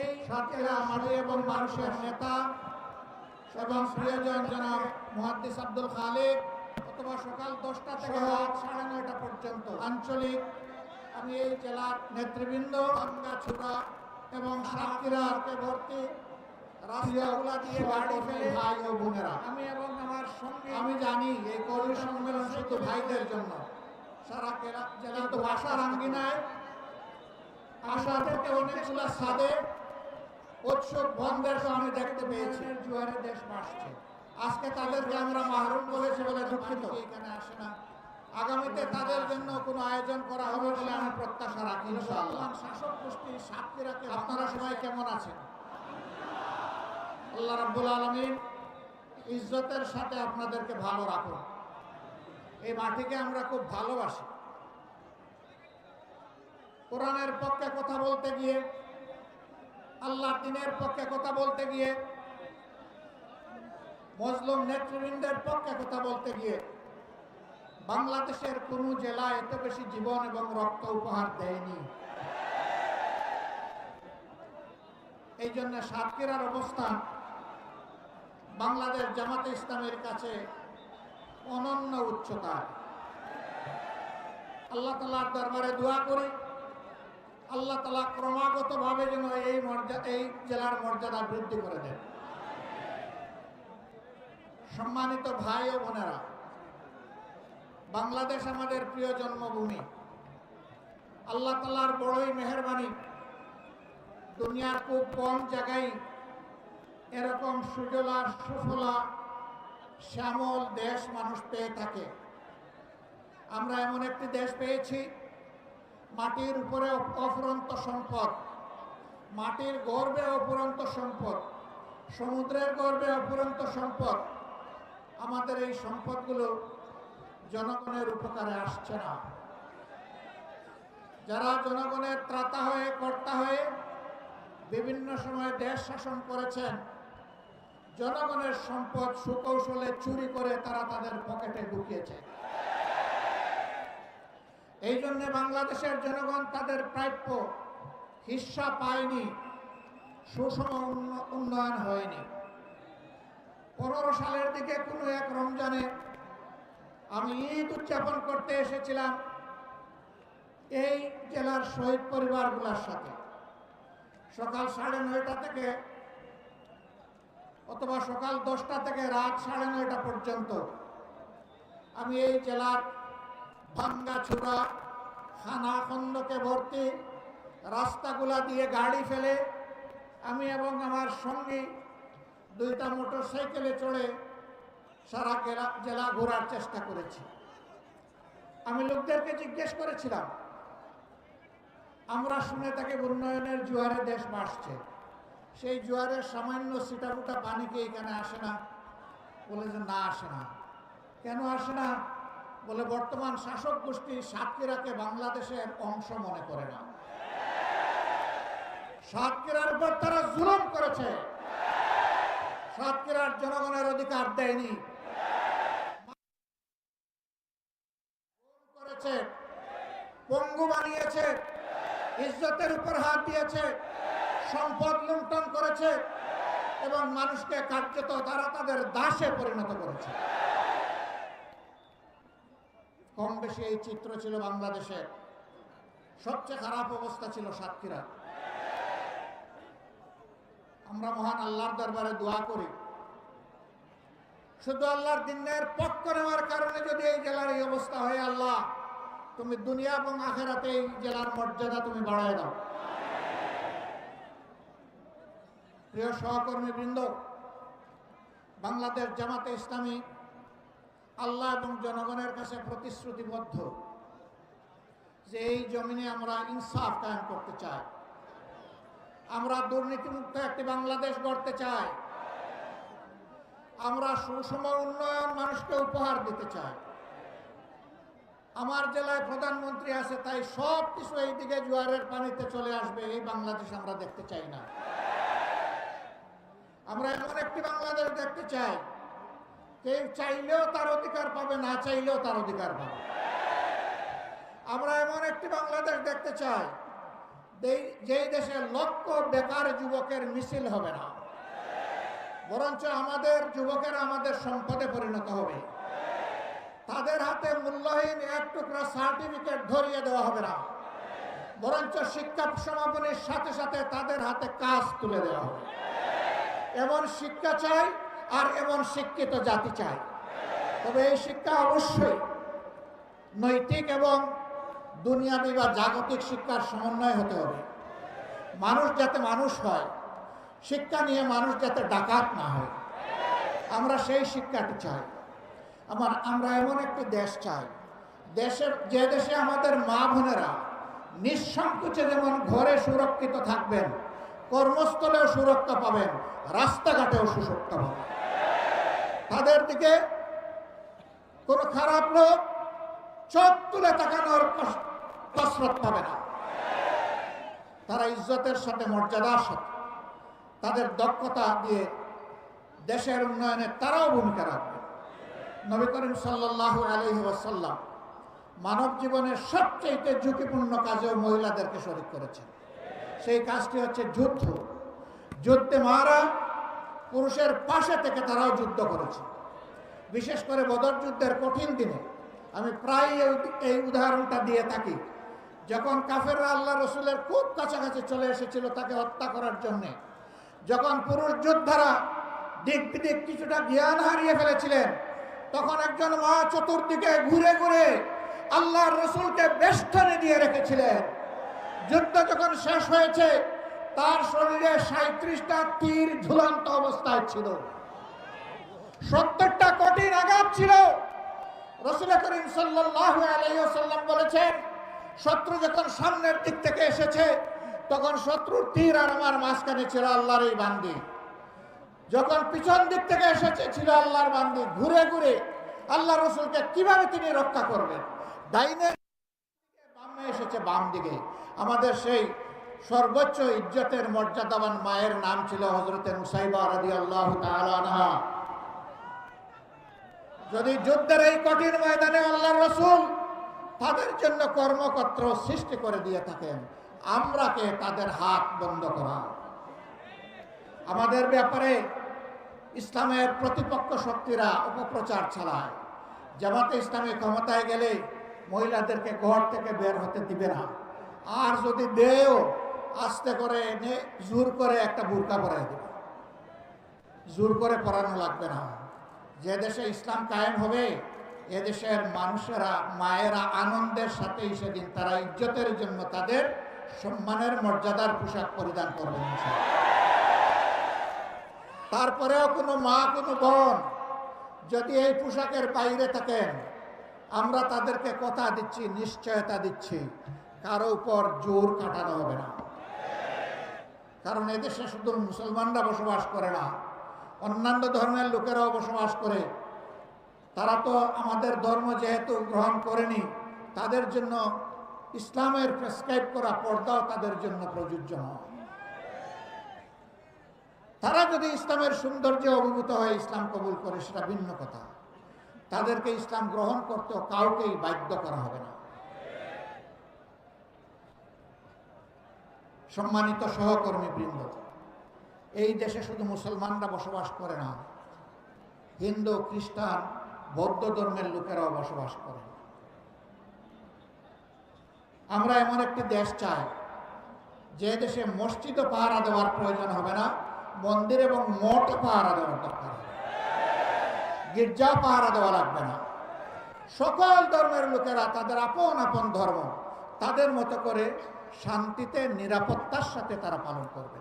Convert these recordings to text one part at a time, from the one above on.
এই সাথীরা এবং মানুষের নেতা এবং প্রিয়জন জনাব মুহাদ্দিস আব্দুল খালেক অথবা সকাল দশটা থেকে রাত সাড়ে নয়টা পর্যন্ত আঞ্চলিক আমি এই জেলার নেতৃবৃন্দ ছুটা এবং ভর্তি রাস্তাগুলা দিয়ে গাড়ি ফেলে ভাই ও বোনেরা। আমি এবং আমার সঙ্গে আমি জানি এই কর্মী সম্মেলন শুধু ভাইদের জন্য। সারা জেলা তো আশার আঙ্গিনায়। আশার থেকে অনেকগুলা সাদে উৎসব বন্ধের আমি দেখতে পেয়েছি। জুয়ারে দেশ বাসছে আজকে তাদেরকে আমরা মাহরুম বলেছি বলে দুঃখিত। এখানে আসে না। আগামীতে তাদের জন্য কোনো আয়োজন করা হবে বলে আমি প্রত্যাশা রাখি ইনশাআল্লাহ। শাসক গোষ্ঠী সাতক্ষীরাকে আপনারা সবাই কেমন আছেন? আল্লাহ রাব্বুল আলামিন ইজ্জতের সাথে আপনাদেরকে ভালো রাখুন। এই মাটিকে আমরা খুব ভালোবাসি। কোরআনের পক্ষে কথা বলতে গিয়ে, আল্লাহ দিনের পক্ষে কথা বলতে গিয়ে, মজলুম নেতৃবৃন্দের পক্ষে কথা বলতে গিয়ে বাংলাদেশের কোন জেলা এত বেশি জীবন এবং রক্ত উপহার দেয়নি। এই জন্য সাতক্ষীরার অবস্থান বাংলাদেশ জামাতে ইসলামের কাছে অনন্য উচ্চতা। আল্লাহ তালার দরবারে দোয়া করি। আল্লাহ তালা ক্রমাগতভাবে যেন এই মর্যাদা এই জেলার মর্যাদা বৃদ্ধি করে দেন। সম্মানিত ভাই ও বোনেরা, বাংলাদেশ আমাদের প্রিয় জন্মভূমি। আল্লাহ তালার বড়ই মেহরবানি, দুনিয়ার খুব কম জায়গায় এরকম সুজলা, সুফলা, শ্যামল দেশ মানুষ পেয়ে থাকে। আমরা এমন একটি দেশ পেয়েছি মাটির উপরে অফুরন্ত সম্পদ, মাটির গর্বে অফুরন্ত সম্পদ, সমুদ্রের গর্বে অফুরন্ত সম্পদ, আমাদের এই সম্পদগুলো জনগণের উপকারে আসছে না। যারা জনগণের ত্রাতা হয়ে, কর্তা হয়ে বিভিন্ন সময় দেশ শাসন করেছেন, জনগণের সম্পদ সুকৌশলে চুরি করে তারা তাদের পকেটে ঢুকিয়েছে। এই জন্য বাংলাদেশের জনগণ তাদের প্রাপ্য হিস্সা পায়নি, সুষম উন্ন- উন্নয়ন হয়নি। পনেরো সালের দিকে কোনো এক রমজানে আমি ঈদ উদযাপন করতে এসেছিলাম এই জেলার শহীদ পরিবারগুলোর সাথে। সকাল সাড়ে নয়টা থেকে অথবা সকাল দশটা থেকে রাত সাড়ে নয়টা পর্যন্ত আমি এই জেলার ভাঙ্গা ছুড়া খানা খন্দকে ভর্তি, রাস্তাগুলা দিয়ে গাড়ি ফেলে, আমি এবং আমার সঙ্গী দুইটা মোটর সাইকেলে চড়ে সারা জেলা জেলা ঘোরার চেষ্টা করেছি। আমি লোকদেরকে জিজ্ঞেস করেছিলাম, আমরা শুনে থাকি উন্নয়নের জোয়ারে দেশ বাসছে সেই জোয়ারের সামান্য সিটাফুটা পানি কি এখানে আসে না, বলে যে না আসে না। কেন আসে না? বলে বর্তমান শাসক গোষ্ঠী সাতক্ষীরাকে বাংলাদেশের অংশ মনে করে না। সাতক্ষীরার উপর তারা জুলুম করেছে। সাতক্ষীরার জনগণের অধিকার দেয়নি। করেছে, পঙ্গু বানিয়েছে, ইজ্জতের উপর হাত দিয়েছে, সম্পদ লুণ্ঠন করেছে, এবং মানুষকে কার্যত তারা তাদের দাসে পরিণত করেছে। কম বেশি এই চিত্র ছিল বাংলাদেশের সবচেয়ে খারাপ অবস্থা ছিল সাতক্ষীরা। আমরা মহান আল্লাহর দরবারে দোয়া করি। শুধু আল্লাহর দিনের পক্ষ নেওয়ার কারণে যদি এই জেলার এই অবস্থা হয় আল্লাহ, তুমি দুনিয়া এবং আখেরাতে এই জেলার মর্যাদা তুমি বাড়ায় দাও। প্রিয় সহকর্মী বৃন্দ বাংলাদেশ জামাতে ইসলামী আল্লাহ এবং জনগণের কাছে প্রতিশ্রুতিবদ্ধ যে এই জমিনে আমরা ইনসাফ কায়েম করতে চাই। আমরা দুর্নীতিমুক্ত একটি বাংলাদেশ গড়তে চাই। আমরা সুষম উন্নয়ন মানুষকে উপহার দিতে চাই। আমার জেলায় প্রধানমন্ত্রী আছে, তাই সব কিছু এইদিকে জোয়ারের পানিতে চলে আসবে, এই বাংলাদেশ আমরা দেখতে চাই না। আমরা এমন একটি বাংলাদেশ দেখতে চাই কেউ চাইলেও তার অধিকার পাবে, না চাইলেও তার অধিকার পাবে। আমরা এমন একটি বাংলাদেশ দেখতে চাই যেই দেশে লক্ষ বেকার যুবকের মিছিল হবে না, বরঞ্চ আমাদের যুবকেরা আমাদের সম্পদে পরিণত হবে। তাদের হাতে মূল্যহীন এক টুকরা সার্টিফিকেট ধরিয়ে দেওয়া হবে না, বরঞ্চ শিক্ষা সমাপনীর সাথে সাথে তাদের হাতে কাজ তুলে দেওয়া হবে। এমন শিক্ষা চাই আর এমন শিক্ষিত জাতি চাই। তবে এই শিক্ষা অবশ্যই নৈতিক এবং দুনিয়াবি বা জাগতিক শিক্ষার সমন্বয় হতে হবে। মানুষ যাতে মানুষ হয়, শিক্ষা নিয়ে মানুষ যাতে ডাকাত না হয়, আমরা সেই শিক্ষাটি চাই। আমার, আমরা এমন একটি দেশ চাই, দেশের, যে দেশে আমাদের মা বোনেরা নিঃসংকোচে যেমন ঘরে সুরক্ষিত থাকবেন, কর্মস্থলেও সুরক্ষা পাবেন, রাস্তাঘাটেও সুরক্ষা পাবেন। তাদের দিকে কোনো খারাপ লোক চোখ তুলে তাকানোর কস- কসরত পাবে না। তারা ইজ্জতের সাথে, মর্যাদার সাথে, তাদের দক্ষতা দিয়ে দেশের উন্নয়নে তারাও ভূমিকা রাখবে। নবী করিম সাল্লাহ আলহি ওয়াসাল্লাম মানব জীবনের সবচেয়ে ঝুঁকিপূর্ণ কাজেও মহিলাদেরকে শরিক করেছেন। সেই কাজটি হচ্ছে যুদ্ধ। যুদ্ধে মারা পুরুষের পাশে থেকে তারাও যুদ্ধ করেছে। বিশেষ করে বদর যুদ্ধের কঠিন দিনে আমি প্রায় এই- উদাহরণটা দিয়ে থাকি। যখন কাফেররা আল্লাহ রসুলের খুব কাছাকাছি চলে এসেছিল তাকে হত্যা করার জন্যে, যখন পুরুষ যোদ্ধারা দিক বিদিক কিছুটা জ্ঞান হারিয়ে ফেলেছিলেন, তখন একজন মা চতুর্দিকে ঘুরে ঘুরে আল্লাহর রসুলকে বেষ্টনে দিয়ে রেখেছিলেন। যুদ্ধ যখন শেষ হয়েছে তার শরীরে সাঁত্রিশটা তীর ঝুলন্ত অবস্থায় ছিল। সত্তরটা কঠিন আঘাত ছিল। রসুল বলেছেন, শত্রু যখন সামনের দিক থেকে এসেছে, তখন তীর আর আমার মাঝখানে আল্লাহর এই বান্দি। যখন পিছন দিক থেকে এসেছে আল্লাহর বান্দি। ঘুরে ঘুরে আল্লাহ রসুলকে কীভাবে তিনি রক্ষা করবেন? ডাইনে বামে এসেছে, বাম দিকে। আমাদের সেই সর্বোচ্চ ইজ্জতের মর্যাদাবান মায়ের নাম ছিল হজরতে মুসাইবা আল্লাহ যদি যুদ্ধের এই কঠিন ময়দানে আল্লাহ রসুল তাদের জন্য কর্মকর্ত সৃষ্টি করে দিয়ে থাকেন, আমরা কে তাদের হাত বন্ধ করা? আমাদের ব্যাপারে ইসলামের প্রতিপক্ষ শক্তিরা অপপ্রচার চালায়। জামাতে ইসলামী ক্ষমতায় গেলে মহিলাদেরকে ঘর থেকে বের হতে দিবে না। আর যদি দেও আস্তে করে এনে জোর করে একটা বুরকা পরাই দেবে। জোর করে পরানো লাগবে না। যে দেশে ইসলাম কায়েম হবে এদেশের মানুষেরা, মায়েরা আনন্দের সাথেই সেদিন তারা ইজ্জতের জন্য তাদের সম্মানের মর্যাদার পোশাক পরিধান করবেন তারপরেও কোনো মা, কোনো বোন যদি এই পোশাকের বাইরে থাকেন, আমরা তাদেরকে কথা দিচ্ছি, নিশ্চয়তা দিচ্ছি, কারও উপর জোর কাটানো হবে না। কারণ এদেশে শুধু মুসলমানরা বসবাস করে না, অন্যান্য ধর্মের লোকেরাও বসবাস করে। তারা তো আমাদের ধর্ম যেহেতু গ্রহণ করেনি, তাদের জন্য ইসলামের প্রেসক্রাইব করা পর্দাও তাদের জন্য প্রযোজ্য নয়। তারা যদি ইসলামের সৌন্দর্যে অভিভূত হয়ে ইসলাম কবুল করে, সেটা ভিন্ন কথা। তাদেরকে ইসলাম গ্রহণ করতেও কাউকেই বাধ্য করা হবে না। সম্মানিত সহকর্মী বৃন্দ, এই দেশে শুধু মুসলমানরা বসবাস করে না, হিন্দু, খ্রিস্টান, বৌদ্ধ ধর্মের লোকেরাও বসবাস করে। আমরা এমন একটি দেশ চাই, যে দেশে মসজিদও পাহারা দেওয়ার প্রয়োজন হবে না, মন্দির এবং মঠ পাহারা দেওয়ার দরকার হবে। গির্জা পাহারা দেওয়া লাগবে না। সকল ধর্মের লোকেরা তাদের আপন আপন ধর্ম, তাদের মতো করে শান্তিতে, নিরাপত্তার সাথে তারা পালন করবে।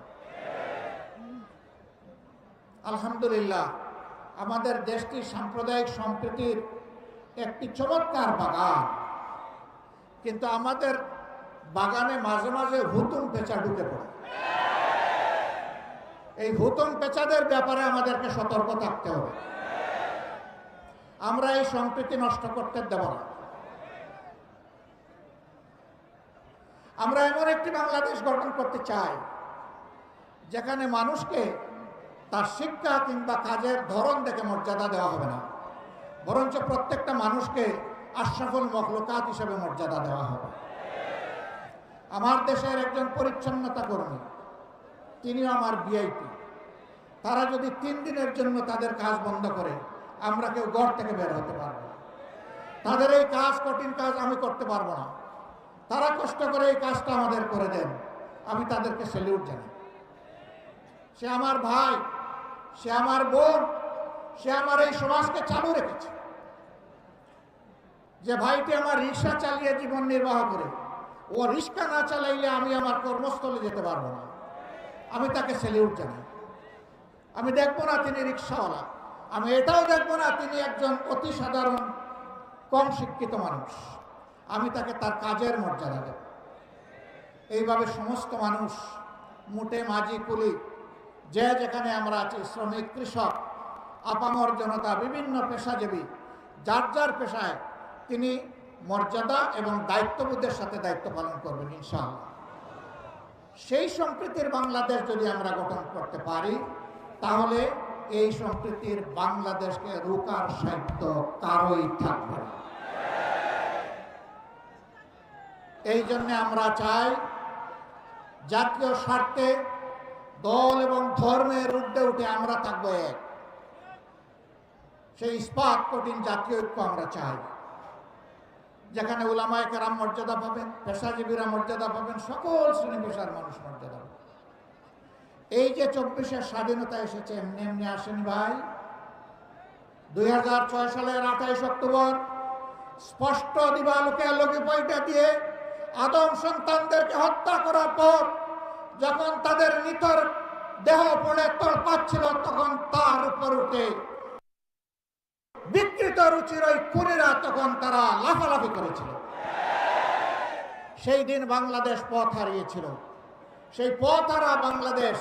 আলহামদুলিল্লাহ, আমাদের দেশটি সাম্প্রদায়িক সম্প্রীতির একটি চমৎকার বাগান। কিন্তু আমাদের বাগানে মাঝে মাঝে হুতুম পেঁচা ঢুকে পড়ে। এই হুতুম পেঁচাদের ব্যাপারে আমাদেরকে সতর্ক থাকতে হবে। আমরা এই সম্প্রীতি নষ্ট করতে দেব না। আমরা এমন একটি বাংলাদেশ গঠন করতে চাই, যেখানে মানুষকে তার শিক্ষা কিংবা কাজের ধরন দেখে মর্যাদা দেওয়া হবে না। বরঞ্চ প্রত্যেকটা মানুষকে আশরাফুল মখলুকাত হিসেবে মর্যাদা দেওয়া হবে। আমার দেশের একজন পরিচ্ছন্নতা কর্মী, তিনিও আমার বিআইপি তারা যদি তিন দিনের জন্য তাদের কাজ বন্ধ করে, আমরা কেউ ঘর থেকে বের হতে পারব। তাদের এই কাজ, কঠিন কাজ আমি করতে পারব না। তারা কষ্ট করে এই কাজটা আমাদের করে দেন। আমি তাদেরকে স্যালিউট জানাই। সে আমার ভাই, সে আমার বোন, সে আমার এই সমাজকে চালু রেখেছে। যে ভাইটি আমার রিক্সা চালিয়ে জীবন নির্বাহ করে, ও রিক্সা না চালাইলে আমি আমার কর্মস্থলে যেতে পারব না। আমি তাকে স্যালিউট জানাই। আমি দেখব না তিনি রিক্সাওয়ালা। আমি এটাও দেখব না তিনি একজন অতি সাধারণ, কম শিক্ষিত মানুষ। আমি তাকে তার কাজের মর্যাদা দেব। এইভাবে সমস্ত মানুষ মুটে মাঝি, কুলি, যে যেখানে আমরা আছি, শ্রমিক, কৃষক, আপামর জনতা, বিভিন্ন পেশাজীবী, যার যার পেশায় তিনি মর্যাদা এবং দায়িত্ববোধের সাথে দায়িত্ব পালন করবেন, ইনশাআল্লাহ। সেই সম্প্রীতির বাংলাদেশ যদি আমরা গঠন করতে পারি, তাহলে এই সম্প্রীতির বাংলাদেশকে রোকার সাহিত্য কারোই থাকবে না। এই জন্য আমরা চাই জাতীয় স্বার্থে দল এবং ধর্মের ঊর্ধ্বে উঠে আমরা থাকব এক। সেই ইস্পাত কঠিন জাতীয় ঐক্য আমরা চাই। যেখানে উলামায় কেরাম মর্যাদা পাবেন, পেশাজীবীরা মর্যাদা পাবেন, সকল শ্রেণি পেশার মানুষ মর্যাদা পাবেন। এই যে চব্বিশের স্বাধীনতা এসেছে, এমনি এমনি আসেনি ভাই। দুই হাজার ছয় সালের আঠাইশ অক্টোবর স্পষ্ট দিবালোকে আলোকে পয়টা দিয়ে আদম সন্তানদেরকে হত্যা করার পর যখন তাদের নিতর দেহ পড়ে তড়পাচ্ছিল তখন তার উপর উঠে বিকৃত রুচির ওই কুড়িরা তখন তারা লাফালাফি করেছিল। সেই দিন বাংলাদেশ পথ হারিয়েছিল। সেই পথ হারা বাংলাদেশ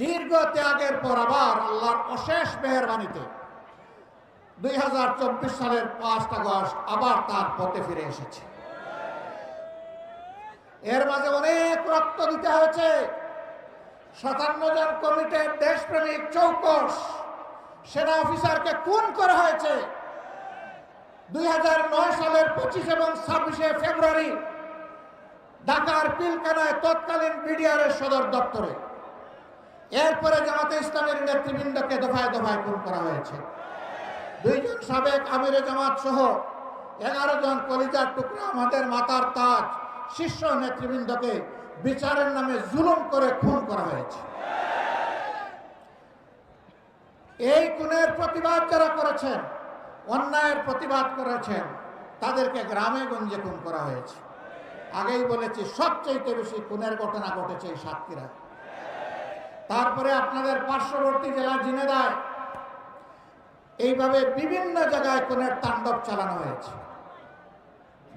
দীর্ঘ ত্যাগের পর আবার আল্লাহর অশেষ মেহরবানিতে দুই হাজার চব্বিশ সালের পাঁচ আগস্ট আবার তার পথে ফিরে এসেছে। এর মাঝে অনেক রক্ত দিতে হয়েছে। সাতান্ন জন কমিটির দেশপ্রেমিক চৌকস সেনা অফিসারকে খুন করা হয়েছে। দুই হাজার নয় সালের পঁচিশ এবং ছাব্বিশে ফেব্রুয়ারি ঢাকার পিলকানায় তৎকালীন বিডিআরের সদর দপ্তরে। এরপরে জামাতে ইসলামের নেতৃবৃন্দকে দফায় দফায় খুন করা হয়েছে। দুইজন সাবেক আমিরে জামাত সহ এগারো জন কলিজার টুকরা আমাদের মাতার তাজ শীর্ষ নেতৃবৃন্দকে বিচারের নামে জুলুম করে খুন করা হয়েছে। এই খুনের প্রতিবাদ যারা করেছেন, অন্যায়ের প্রতিবাদ করেছেন, তাদেরকে গ্রামে গঞ্জে খুন করা হয়েছে। আগেই বলেছি সবচেয়ে বেশি খুনের ঘটনা ঘটেছে এই সাতক্ষীরা তারপরে আপনাদের পার্শ্ববর্তী জেলা জিনেদায়, এইভাবে বিভিন্ন জায়গায় খুনের তাণ্ডব চালানো হয়েছে।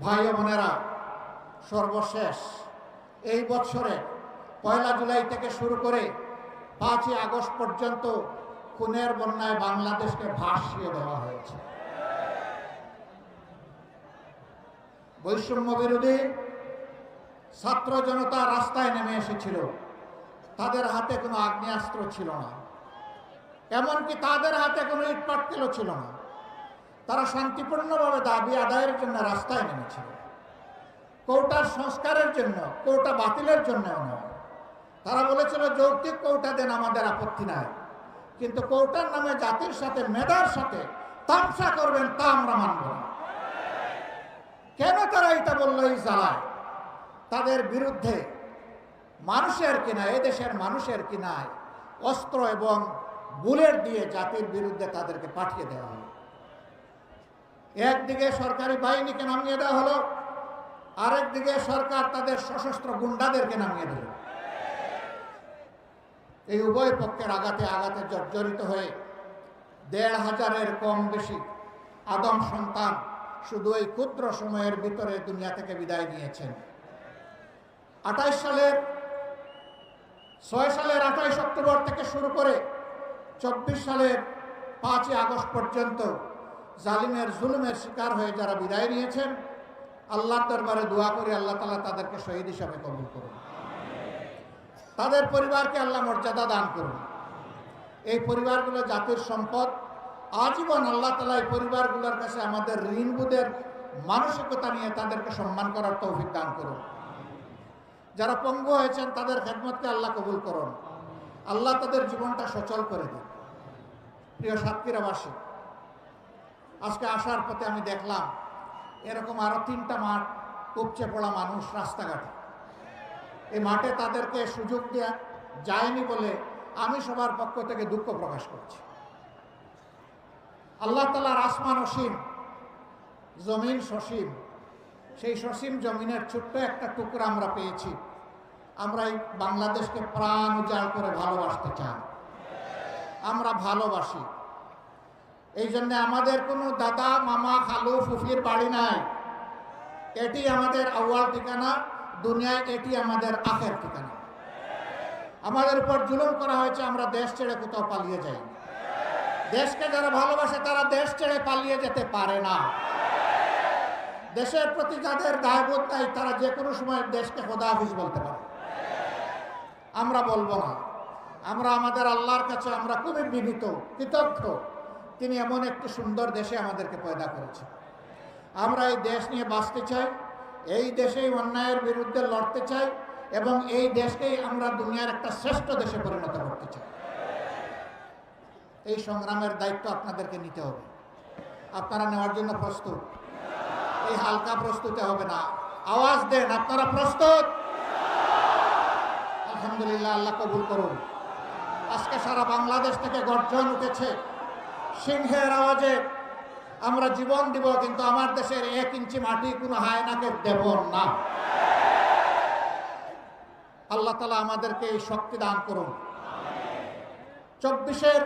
ভাই বোনেরা সর্বশেষ। এই বছরে পয়লা জুলাই থেকে শুরু করে পাঁচই আগস্ট পর্যন্ত খুনের বন্যায় বাংলাদেশকে ভাসিয়ে দেওয়া হয়েছে। বৈষম্য বিরোধী ছাত্র জনতা রাস্তায় নেমে এসেছিল। তাদের হাতে কোনো আগ্নেয়াস্ত্র ছিল না। এমনকি তাদের হাতে কোনো ইট পাটকেলও ছিল না। তারা শান্তিপূর্ণভাবে দাবি আদায়ের জন্য রাস্তায় নেমেছিল। কৌটার সংস্কারের জন্য, কৌটা বাতিলের জন্য নয়। তারা বলেছিল, যৌক্তিক কৌটা দেন আমাদের আপত্তি নাই। কিন্তু কৌটার নামে জাতির সাথে, মেধার সাথে তামসা করবেন তা আমরা মানব না। কেন তারা এটা বলল এই জ্বালায়? তাদের বিরুদ্ধে মানুষের কিনা এদেশের মানুষের কিনায় অস্ত্র এবং বুলেট দিয়ে জাতির বিরুদ্ধে তাদেরকে পাঠিয়ে দেওয়া হলো একদিকে সরকারি বাহিনীকে নামিয়ে দেওয়া হলো আরেকদিকে সরকার তাদের সশস্ত্র গুন্ডাদেরকে নামিয়ে দিল। এই উভয় পক্ষের আঘাতে আঘাতে জর্জরিত হয়ে দেড় হাজারের কম বেশি আদম সন্তান শুধু এই ক্ষুদ্র সময়ের ভিতরে দুনিয়া থেকে বিদায় নিয়েছেন। আঠাইশ সালের, ছয় সালের আঠাইশ অক্টোবর থেকে শুরু করে চব্বিশ সালের পাঁচই আগস্ট পর্যন্ত জালিমের জুলুমের শিকার হয়ে যারা বিদায় নিয়েছেন আল্লাহর দরবারে দোয়া করে, আল্লাহ তালা তাদেরকে শহীদ হিসাবে কবুল করুন। তাদের পরিবারকে আল্লাহ মর্যাদা দান করুন। এই পরিবারগুলো জাতির সম্পদ। আজীবন আল্লাহ তালা এই পরিবারগুলোর কাছে আমাদের ঋণবোধের মানসিকতা নিয়ে তাদেরকে সম্মান করার তৌফিক দান করুন। যারা পঙ্গু হয়েছেন, তাদের খেদমতকে আল্লাহ কবুল করুন। আল্লাহ তাদের জীবনটা সচল করে দিন প্রিয় সাতক্ষীরাবাসী, আজকে আসার পথে আমি দেখলাম এরকম আরও তিনটা মাঠ উপচে পড়া মানুষ রাস্তাঘাটে। এই মাঠে তাদেরকে সুযোগ দেওয়া যায়নি বলে আমি সবার পক্ষ থেকে দুঃখ প্রকাশ করছি। আল্লাহ তালার আসমান অসীম, জমিন সসীম। সেই সসীম জমিনের ছোট্ট একটা টুকরা আমরা পেয়েছি। আমরা এই বাংলাদেশকে প্রাণ উজাড় করে ভালোবাসতে চাই। আমরা ভালোবাসি। এই জন্য আমাদের কোনো দাদা, মামা, খালু, ফুফির বাড়ি নাই। এটি আমাদের আউয়াল ঠিকানা, দুনিয়ায় এটি আমাদের আখের ঠিকানা। আমাদের উপর জুলুম করা হয়েছে, আমরা দেশ ছেড়ে কোথাও পালিয়ে যাই দেশকে যারা ভালোবাসে, তারা দেশ ছেড়ে পালিয়ে যেতে পারে না। দেশের প্রতি যাদের দায়বোধ নাই, তারা যে কোনো সময় দেশকে খোদা হাফিজ বলতে পারে। আমরা বলব না। আমরা আমাদের আল্লাহর কাছে আমরা খুবই বিনীত, কৃতজ্ঞ। তিনি এমন একটি সুন্দর দেশে আমাদেরকে পয়দা করেছেন আমরা এই দেশ নিয়ে বাঁচতে চাই, এই দেশেই অন্যায়ের বিরুদ্ধে লড়তে চাই এবং এই দেশকেই আমরা দুনিয়ার একটা শ্রেষ্ঠ দেশে পরিণত করতে চাই। এই সংগ্রামের দায়িত্ব আপনাদেরকে নিতে হবে। আপনারা নেওয়ার জন্য প্রস্তুত। এই হালকা প্রস্তুতে হবে না। আওয়াজ দেন, আপনারা প্রস্তুত? আলহামদুলিল্লাহ, আল্লাহ কবুল করুন। আজকে সারা বাংলাদেশ থেকে গর্জন উঠেছে। সিংহের আওয়াজে আমরা জীবন দিব, কিন্তু আমার দেশের এক ইঞ্চি মাটি কোনো হায়নাকে দেব না। আল্লাহ তালা আমাদেরকে এই শক্তি দান করুন। চব্বিশের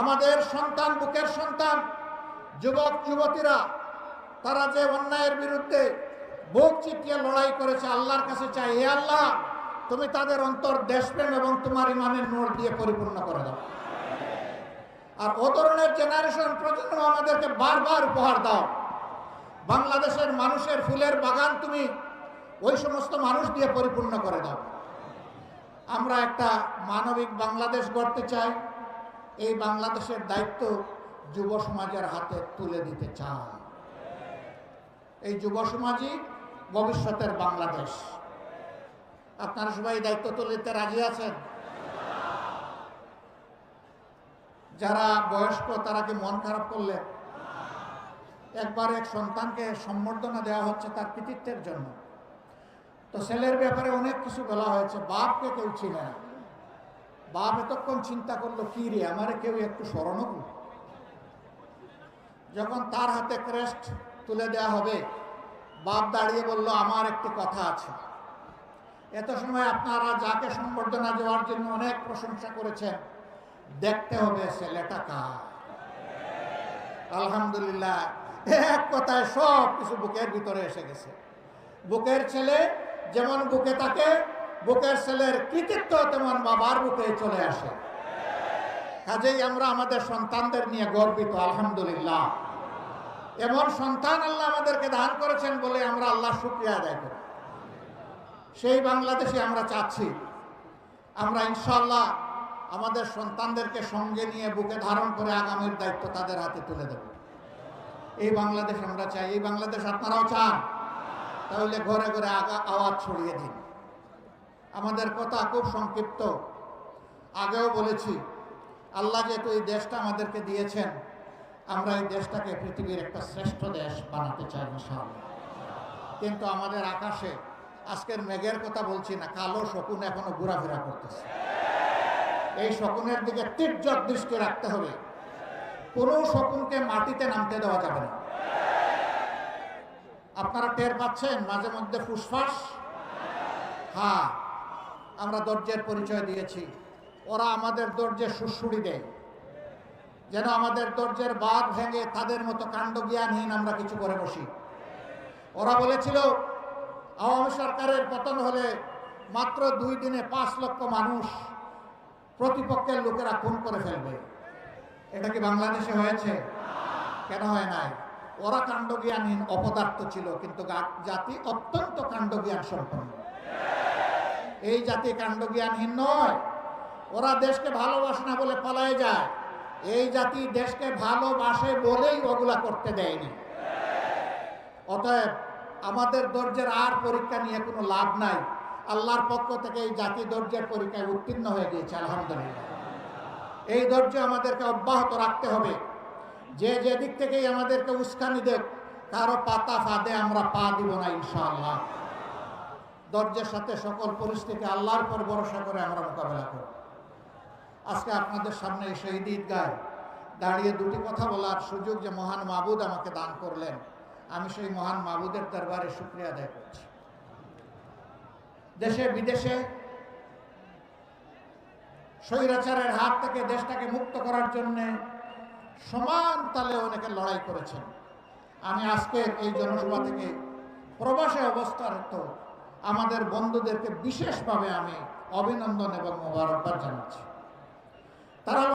আমাদের সন্তান, বুকের সন্তান, যুবক, যুবতীরা, তারা যে অন্যায়ের বিরুদ্ধে বুক চিপিয়ে লড়াই করেছে, আল্লাহর কাছে চাই। হে আল্লাহ, তুমি তাদের অন্তর দেশপ্রেম এবং তোমার ইমানের নোট দিয়ে পরিপূর্ণ করে দাও। আর ও ধরনের জেনারেশন প্রজন্ম আমাদেরকে বারবার উপহার দাও। বাংলাদেশের মানুষের ফুলের বাগান তুমি ওই সমস্ত মানুষ দিয়ে পরিপূর্ণ করে দাও। আমরা একটা মানবিক বাংলাদেশ গড়তে চাই। এই বাংলাদেশের দায়িত্ব যুব সমাজের হাতে তুলে দিতে চাই। এই যুব সমাজই ভবিষ্যতের বাংলাদেশ। আপনারা সবাই দায়িত্ব তুলে দিতে রাজি আছেন? যারা বয়স্ক, তারা কি মন খারাপ করলে? একবার এক সন্তানকে সম্বর্ধনা দেওয়া হচ্ছে তার কৃতিত্বের জন্য। তো ছেলের ব্যাপারে অনেক কিছু বলা হয়েছে, বাপকে কেউ চিনে না। বাপ এতক্ষণ চিন্তা করল, কি রে, আমারে কেউ একটু স্মরণও করল যখন তার হাতে ক্রেস্ট তুলে দেওয়া হবে, বাপ দাঁড়িয়ে বলল, আমার একটি কথা আছে। এত সময় আপনারা যাকে সম্বর্ধনা দেওয়ার জন্য অনেক প্রশংসা করেছেন দেখতে হবে ছেলেটা কার। আলহামদুলিল্লাহ, এক কথায় সব কিছু বুকের ভিতরে এসে গেছে। বুকের ছেলে যেমন বুকে থাকে, বুকের ছেলের কৃতিত্ব তেমন বাবার বুকে চলে আসে। কাজেই আমরা আমাদের সন্তানদের নিয়ে গর্বিত, আলহামদুলিল্লাহ। এমন সন্তান আল্লাহ আমাদেরকে দান করেছেন বলে আমরা আল্লাহ শুক্রিয়া আদায় করি। সেই বাংলাদেশে আমরা চাচ্ছি, আমরা ইনশাল্লাহ আমাদের সন্তানদেরকে সঙ্গে নিয়ে বুকে ধারণ করে আগামীর দায়িত্ব তাদের হাতে তুলে দেব। এই বাংলাদেশ আমরা চাই, এই বাংলাদেশ আপনারাও চান। তাহলে ঘরে ঘরে আগা আওয়াজ ছড়িয়ে দিন। আমাদের কথা খুব সংক্ষিপ্ত। আগেও বলেছি, আল্লাহ যেহেতু এই দেশটা আমাদেরকে দিয়েছেন, আমরা এই দেশটাকে পৃথিবীর একটা শ্রেষ্ঠ দেশ বানাতে চাই ইনশাআল্লাহ। কিন্তু আমাদের আকাশে আজকের মেঘের কথা বলছি না, কালো শকুন এখনও ঘোরাফেরা করতেছে। এই শকুনের দিকে তীর্যক দৃষ্টি রাখতে হবে। কোনো শকুনকে মাটিতে নামতে দেওয়া যাবে না। আপনারা টের পাচ্ছেন, মাঝে মধ্যে ফুসফাস? হ্যাঁ আমরা দরজের পরিচয় দিয়েছি। ওরা আমাদের দরজে সুড়সুড়ি দেয়। যেন আমাদের দরজের বাদ ভেঙে তাদের মতো কাণ্ড জ্ঞানহীন আমরা কিছু করে বসি। ওরা বলেছিল, আওয়ামী সরকারের পতন হলে মাত্র দুই দিনে পাঁচ লক্ষ মানুষ প্রতিপক্ষের লোকেরা খুন করে ফেলবে। এটা কি বাংলাদেশে হয়েছে? কেন হয় নাই? ওরা কাণ্ডজ্ঞানহীন অপদার্থ ছিল, কিন্তু জাতি অত্যন্ত কাণ্ডজ্ঞান সম্পন্ন। এই জাতি কাণ্ডজ্ঞানহীন নয়। ওরা দেশকে ভালোবাসে না বলে পালায় যায়। এই জাতি দেশকে ভালোবাসে বলেই ওগুলা করতে দেয়নি। অতএব আমাদের দরজের আর পরীক্ষা নিয়ে কোনো লাভ নাই। আল্লাহর পক্ষ থেকে এই জাতি ধৈর্যের পরীক্ষায় উত্তীর্ণ হয়ে গিয়েছে, আলহামদুলিল্লাহ। এই ধৈর্য আমাদেরকে অব্যাহত রাখতে হবে। যে যে দিক থেকেই আমাদেরকে উস্কানি দেব কারও পাতা ফাঁদে আমরা পা দিব না, ইনশাআল্লাহ। ধৈর্যের সাথে সকল পরিস্থিতি আল্লাহর পর ভরসা করে আমরা মোকাবেলা করব। আজকে আপনাদের সামনে এই শহীদ ঈদগায় দাঁড়িয়ে দুটি কথা বলার সুযোগ যে মহান মাবুদ আমাকে দান করলেন। আমি সেই মহান মাবুদের দরবারে শুক্রিয়া আদায় করছি। দেশে, বিদেশে স্বৈরাচারের হাত থেকে দেশটাকে মুক্ত করার জন্য সমান তালে অনেকে লড়াই করেছেন। আমি আজকে এই জনসভা থেকে প্রবাসে তো আমাদের বন্ধুদেরকে বিশেষভাবে আমি অভিনন্দন এবং মোবারকবাদ জানাচ্ছি। তারা